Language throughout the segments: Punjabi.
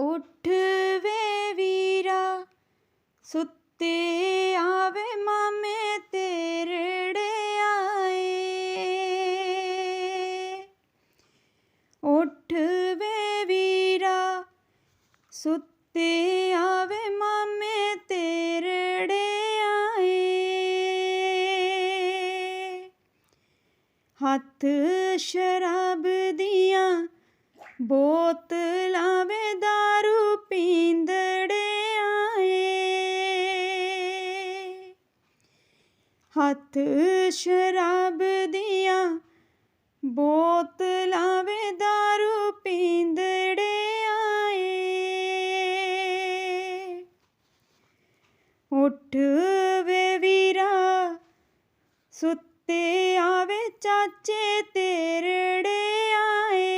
ਉੱਠ ਵੇ ਵੀਰਾ, ਸੁੱਤੇ ਆਵੇ ਮਾਮੇ ਤੇਰੜੇ ਆਏ। ਉੱਠ ਵੇ ਵੀਰਾ, ਸੁੱਤੇ ਆਵੇ ਮਾਮੇ ਤੇਰੜੇ ਆਏ। ਹੱਥ ਸ਼ਰਾਬ ਦੀਆਂ ਬੋਤਲਾਂ ਹੱਥ ਸ਼ਰਾਬ ਦੀਆਂ ਬੋਤਲਾਂ ਵੇ दारू ਪੀਂਦੜੇ ਆਏ। ਉੱਠ ਵੇ ਵੀਰਾ, ਸੁੱਤੇ ਆਵੇ ਚਾਚੇ ਤੇਰੜੇ ਆਏ।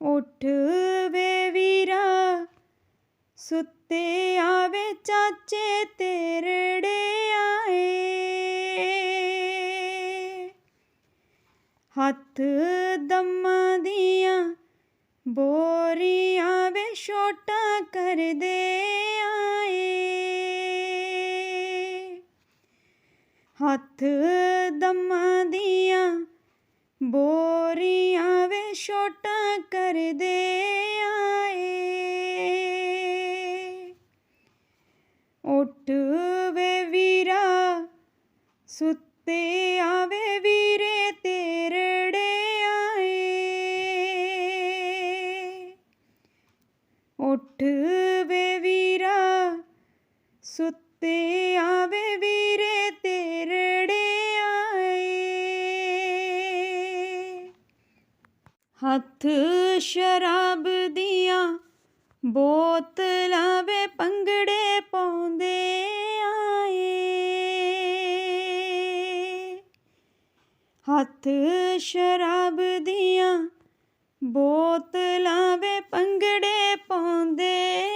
ਉੱਠ ਸੁੱਤੇ ਆਵੇ ਚਾਚੇ ਤੇਰੜੇ ਆਏ ਹੱਥ ਦਮਾਂ ਦੀਆਂ ਬੋਰੀਆਂ ਵੇ ਛੋਟਾ ਕਰਦੇ ਆਏ। ਹੱਥ ਦਮਾਂ ਦੀਆਂ ਬੋਰੀਆਂ ਵੇ ਛੋਟਾ ਕਰਦੇ ਸੁੱਤੇ ਆਵੇ ਵੀਰੇ, ਤੇਰੜੇ ਆਏ। ਉੱਠ ਵੇ ਵੀਰਾ, ਸੁੱਤੇ ਆਵੇ ਵੀਰੇ, ਤੇਰੜੇ ਆਏ। ਹੱਥ ਸ਼ਰਾਬ ਦੀਆਂ ਬੋਤਲਾਂ ਵੇ ਪੰਗੜੇ ਹੱਥ ਸ਼ਰਾਬ ਦੀਆਂ ਬੋਤਲਾਂ ਵੇ ਪੰਗੜੇ ਪਾਉਂਦੇ।